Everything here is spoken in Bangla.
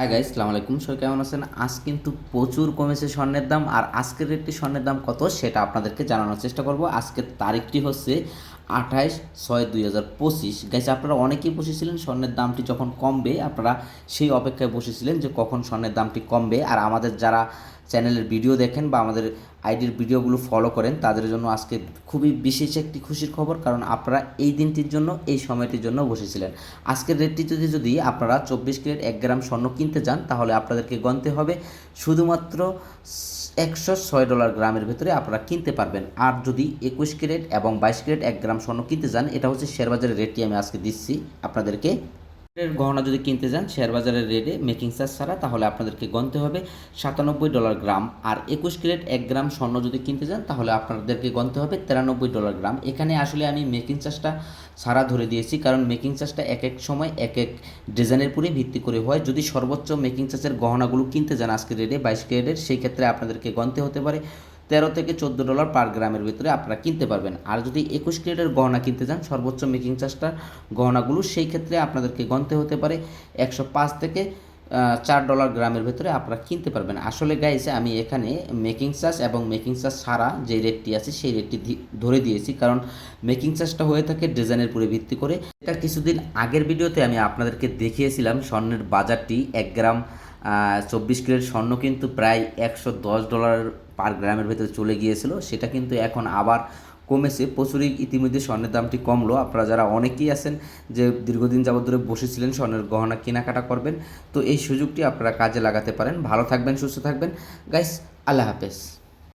হাই গাইস সালাম আলাইকুম। সবাই কেমন আছেন? আজ কিন্তু প্রচুর কমেছে স্বর্ণের দাম। আর আজকের একটি স্বর্ণের দাম কত সেটা আপনাদেরকে জানানোর চেষ্টা করব। আজকের তারিখটি হচ্ছে আঠাইশ ছয় দুই হাজার পঁচিশ। গাইস আপনারা অনেকেই বসেছিলেন, স্বর্ণের দামটি যখন কমবে, আপনারা সেই অপেক্ষায় বসেছিলেন যে কখন স্বর্ণের দামটি কমবে। আর আমাদের যারা চ্যানেলের ভিডিও দেখেন বা আমাদের আইডির ভিডিওগুলো ফলো করেন, তাদের জন্য আজকে খুবই বিশেষ একটি খুশির খবর, কারণ আপনারা এই দিনটির জন্য, এই সময়টির জন্য বসেছিলেন। আজকের রেটটি যদি যদি আপনারা চব্বিশ ক্যারেট এক গ্রাম স্বর্ণ কিনতে যান, তাহলে আপনাদেরকে গণতে হবে শুধুমাত্র একশো ছয় ডলার গ্রামের ভেতরে আপনারা কিনতে পারবেন। আর যদি একুশ ক্যারেট এবং বাইশ ক্যারেট এক গ্রাম স্বর্ণ কিনতে যান, এটা হচ্ছে শেয়ারবাজারের রেটটি আমি আজকে দিচ্ছি আপনাদেরকে। গহনা যদি কিনতে যান শেয়ার বাজারের রেটে মেকিং চার্জ ছাড়া, তাহলে আপনাদেরকে গণতে হবে সাতানব্বই ডলার গ্রাম আর একুশ ক্যারেট এক গ্রাম স্বর্ণ যদি কিনতে যান, তাহলে আপনাদেরকে গণতে হবে তিরানব্বই ডলার গ্রাম এখানে আসলে আমি মেকিং চার্জটা ছাড়া ধরে দিয়েছি, কারণ মেকিং চার্জটা এক এক সময়, এক এক ডিজাইনের উপরে ভিত্তি করে হয়। যদি সর্বোচ্চ মেকিং চার্জের গহনাগুলো কিনতে যান আজকের রেটে বাইশ ক্যারেটের, সেই ক্ষেত্রে আপনাদেরকে গণতে হতে পারে তেরো থেকে চোদ্দ ডলার পার গ্রামের ভিতরে আপনারা কিনতে পারবেন। আর যদি একুশ ক্যারেটের গহনা কিনতে চান, সর্বোচ্চ মেকিং চার্জটার গহনাগুলো, সেই ক্ষেত্রে আপনাদেরকে গণতে হতে পারে একশো পাঁচ থেকে চার ডলার গ্রামের ভেতরে আপনারা কিনতে পারবেন। আসলে গাইছে আমি এখানে মেকিং চার্জ এবং মেকিং চার্জ ছাড়া যে রেটটি আছে, সেই রেটটি ধরে দিয়েছি। কারণ মেকিং চার্জটা হয়ে থাকে ডিজাইনের উপরে ভিত্তি করে। এটা কিছুদিন আগের ভিডিওতে আমি আপনাদেরকে দেখিয়েছিলাম, স্বর্ণের বাজারটি এক গ্রাম চব্বিশ ক্যারেট স্বর্ণ কিন্তু প্রায় একশো দশ ডলার পার গ্রামের ভেতরে চলে গিয়েছিল। সেটা কিন্তু এখন আবার কমেছে। প্রচুরই ইতিমধ্যে স্বর্ণের দামটি কমলো। আপনারা যারা অনেকেই আছেন যে দীর্ঘদিন যাবত ধরে বসেছিলেন, স্বর্ণের গহনা কেনাকাটা করবেন, তো এই সুযোগটি আপনারা কাজে লাগাতে পারেন। ভালো থাকবেন, সুস্থ থাকবেন। গাইস আল্লাহ হাফেজ।